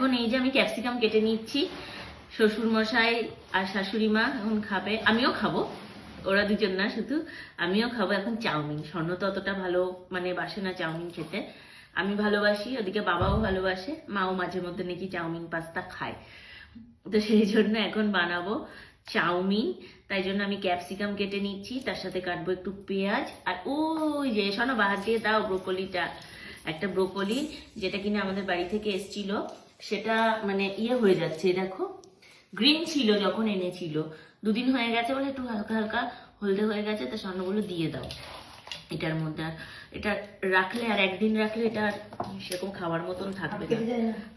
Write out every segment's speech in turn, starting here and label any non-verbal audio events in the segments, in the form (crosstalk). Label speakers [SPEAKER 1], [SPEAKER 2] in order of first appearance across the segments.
[SPEAKER 1] এখন এই যে আমি ক্যাপসিকাম কেটে নিচ্ছি। শ্বশুর মশাই আর শাশুড়ি মা এখন খাবে। আমিও খাব। ওরা দুজন না শুধু। আমিও খাব এখন চাউমিন। স্বর্ণ তো অতটা ভালো মানে বাসে না চাউমিন খেতে। আমি ভালোবাসি, ওদিকে বাবাও ভালোবাসে। মাও মাঝে মধ্যে নাকি চাউমিন পাস্তা খায়। তো সেই জন্য এখন বানাবো চাউমিন। তাই জন্য আমি ক্যাপসিকাম কেটে নিচ্ছি। তার সাথে কাটবো একটু পেঁয়াজ। আর ওই যে, শোনো, বাহার দিয়ে দাও ব্রোকলিটা একটা ব্রোকলি যেটা কিনা আমাদের বাড়ি থেকে এসছিল সেটা মানে ইয়ে হয়ে যাচ্ছে দেখো। গ্রিন ছিল যখন এনেছিল। দুদিন হয়ে গেছে বলে একটু হালকা হালকা হলদে হয়ে গেছে তা স্বর্ণগুলো দিয়ে দাও। এটার মধ্যে আর এটা রাখলে আর একদিন রাখলে এটা আর সেরকম খাওয়ার মতন থাকবে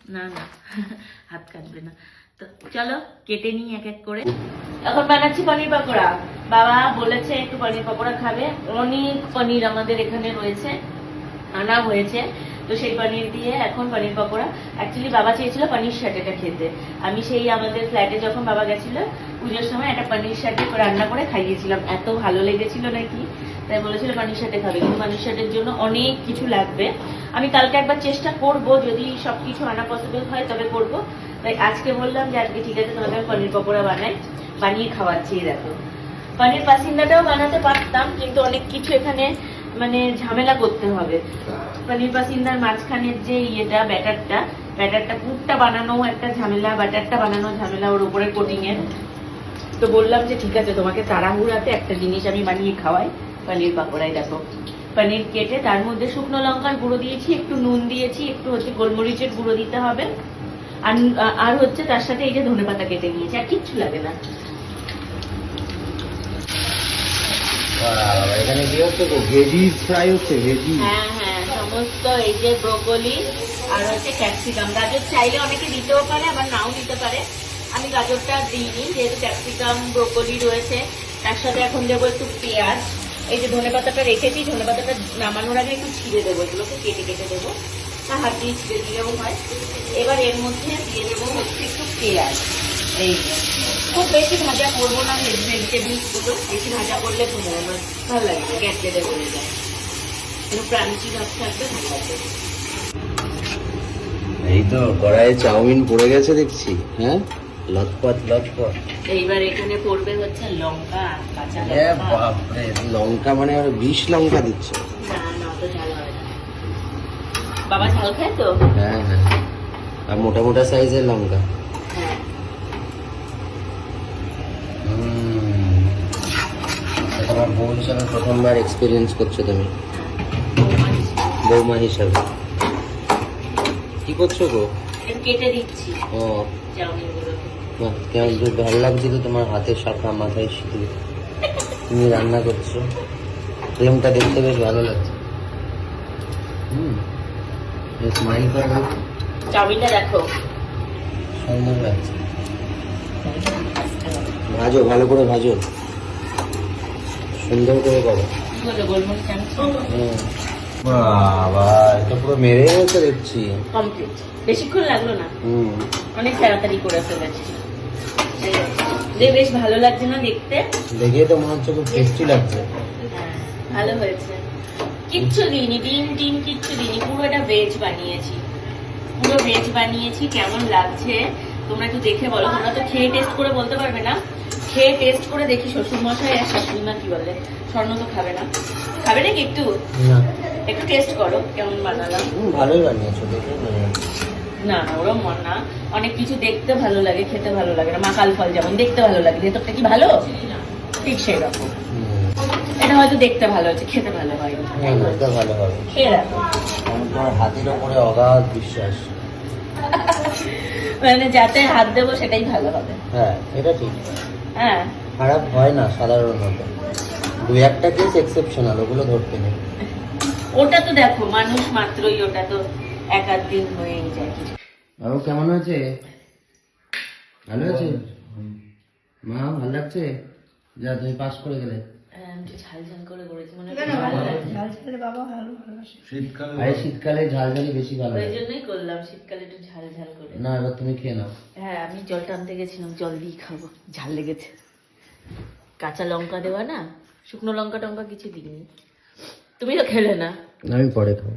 [SPEAKER 1] না না (laughs) হাত কাটবে না। তো চলো কেটে নিই এক এক করে। এখন বানাচ্ছি পনির পাকোড়া। বাবা বলেছে একটু পনির পাকোড়া খাবে। অনেক পনির আমাদের এখানে রয়েছে। আনা হয়েছে। তো সেই পনির দিয়ে এখন পনির পকোড়া। অ্যাকচুয়ালি বাবা চেয়েছিল পনির শাটেটা খেতে। আমি সেই আমাদের ফ্ল্যাটে যখন বাবা গেছিল, পুজোর সময় একটা পনির শাটে রান্না করে খাইয়েছিলাম। এত ভালো লেগেছিল নাকি? তাই বলেছিল পনির শাটে খাবে। কিন্তু পনির শাটের জন্য অনেক কিছু লাগবে। আমি কালকে একবার চেষ্টা করব, যদি সব কিছু আনা পসিবল হয়, তবে করব। তাই আজকে বললাম যে, আজকে ঠিক আছে, তোমাকে আমি পনির পকোড়া বানাই, বানিয়ে খাওয়াচ্ছি দেখো। পনির পাসিন্দাটাও বানাতে পারতাম, কিন্তু অনেক কিছু এখানে মানে ঝামেলা করতে হবে। পনির পাসিন্দার মাঝখানের যে ইয়েটা, ব্যাটারটা ব্যাটারটা পুরটা বানানো একটা ঝামেলা, ব্যাটারটা বানানো ঝামেলা ওর উপরে কোটিং এর। তো বললাম যে ঠিক আছে, তোমাকে তাড়াহুড়াতে একটা জিনিস আমি বানিয়ে খাওয়াই। পনির পাকোড়াই দেখো। পনির কেটে তার মধ্যে শুকনো লঙ্কার গুঁড়ো দিয়েছি, একটু নুন দিয়েছি, একটু হচ্ছে গোলমরিচের গুঁড়ো দিতে হবে। আর আর হচ্ছে তার সাথে এই যে ধনে পাতা কেটে নিয়েছি, আর কিচ্ছু লাগে না।
[SPEAKER 2] এখানে কি হচ্ছে তো ভেজি ফ্রাই হচ্ছে, ভেজি।
[SPEAKER 1] হ্যাঁ হ্যাঁ সমস্ত এই যে ব্রোকলি আর হচ্ছে ক্যাপসিকাম গাজর চাইলে অনেকে দিতেও পারে, আবার নাও দিতে পারে। আমি গাজরটা দিইনি, যেহেতু ক্যাপসিকাম ব্রোকলি রয়েছে। তার সাথে এখন দেবো একটু পেঁয়াজ। এই যে ধনে পাতাটা রেখেছি, ধনে পাতাটা নামানোর আগে একটু ছিঁড়ে দেবো, এগুলোকে কেটে কেটে দেবো। তা হাত দিয়ে ছিঁড়ে দিলেও হয়। এবার এর মধ্যে দিয়ে দেবো হচ্ছে একটু পেঁয়াজ। এই খুব বেশি ভাজা করব না ভেজিটেবলসগুলো বেশি ভাজা করলে তো আমার ভালো লাগে না গ্যাস গেটে বলে যায়। একটু ক্রাঞ্চি ভাব থাকবে ভালো লাগবে
[SPEAKER 2] এই তো কড়াইয়ে চাউমিন পড়ে গেছে দেখছি হ্যাঁ? লটপট লটপট।
[SPEAKER 1] এইবার এখানে পড়বে হচ্ছে লঙ্কা কাঁচা লঙ্কা।
[SPEAKER 2] বাপরে লঙ্কা মানে আর বিষ লঙ্কা দিচ্ছে।
[SPEAKER 1] বাবা ঝাল খায় তো?
[SPEAKER 2] হ্যাঁ হ্যাঁ। আর মোটা মোটা সাইজের লঙ্কা
[SPEAKER 1] হ্যাঁ
[SPEAKER 2] হুম। এটা তোমার বউ হিসাবে প্রথমবার এক্সপিরিয়েন্স করছ তুমি? বৌমা হিসাবে কি করছ গো?
[SPEAKER 1] কেটে দিচ্ছি।
[SPEAKER 2] ও। কেমন ভালো লাগছে তো তোমার হাতের শাখা মাথায় সিঁদুর তুমি রান্না করছ। ফ্রেমটা দেখতে বেশ ভালো লাগছে। হুম স্মাইল করে বেশ
[SPEAKER 1] চাউমিনটা দেখো।
[SPEAKER 2] সুন্দর লাগছে। ভাজো ভালো করে ভাজো। সুন্দর করে। বাবা এটা পুরো মেরে গেছে দেখছি
[SPEAKER 1] কমপ্লিট বেশিক্ষণ লাগল না। অনেক তাড়াতাড়ি করে ফেলেছি। যে বেশ ভালো লাগছে না দেখতে।
[SPEAKER 2] দেখে তো মনে হচ্ছে খুব টেস্টি লাগছে।
[SPEAKER 1] হ্যাঁ, ভালো হয়েছে। কিচ্ছু দিইনি ডিম টিম কিচ্ছু দিইনি পুরো এটা ভেজ বানিয়েছি। পুরো ভেজ বানিয়েছি কেমন লাগছে? তোমরা একটু দেখে বলো তোমরা তো খেয়ে টেস্ট করে বলতে পারবে না। খেয়ে টেস্ট করে দেখি শ্বশুর মশাই আর শাশুড়ি মা কি বলে। স্বর্ণ তো খাবে না। খাবে নাকি একটু? একটু টেস্ট করো কেমন বানালাম।
[SPEAKER 2] ভালোই বানিয়েছো দেখে
[SPEAKER 1] না না ওরম মন না। অনেক কিছু দেখতে ভালো লাগে খেতে ভালো লাগে না। মাকাল ফল যেমন দেখতে ভালো লাগে। ভেতরটা কি ভালো? ঠিক সেই রকম এটা হয়তো দেখতে ভালো হচ্ছে খেতে ভালো হয়
[SPEAKER 2] এটা ভালো হবে।
[SPEAKER 1] খেয়ে রাখো
[SPEAKER 2] তোমার হাতের ওপরে অগাধ বিশ্বাস।
[SPEAKER 1] মানে যাতে হাত দেবো সেটাই ভালো হবে।
[SPEAKER 2] হ্যাঁ এটা ঠিক।
[SPEAKER 1] হ্যাঁ।
[SPEAKER 2] খারাপ হয় না সাধারণত দু একটা কেস এক্সেপশনাল ওগুলো ধরতে নেই।
[SPEAKER 1] ওটা তো দেখো মানুষ মাত্রই ওটা তো এক আধ দিন হয়েই যায়।
[SPEAKER 2] বাবু কেমন হয়েছে? ভালো আছে মা ভালো লাগছে? যা তুমি পাস করে গেলে।
[SPEAKER 1] হ্যাঁ, ঝাল ঝাল করে করেছি মনে ভালো লাগছে
[SPEAKER 2] আরে শীতকালে ঝাল ঝালি বেশি ভালো
[SPEAKER 1] ওই জন্যই করলাম শীতকালে একটু ঝাল ঝাল করে।
[SPEAKER 2] না এবার তুমি খেয়ে নাও।
[SPEAKER 1] হ্যাঁ আমি জল টানতে গেছিলাম জল দিয়ে খাব ঝাল লেগেছে। কাঁচা লঙ্কা দেওয়া না শুকনো লঙ্কা টঙ্কা কিছু দিইনি। তুমি তো খেলে না?
[SPEAKER 2] আমি পরে খাব।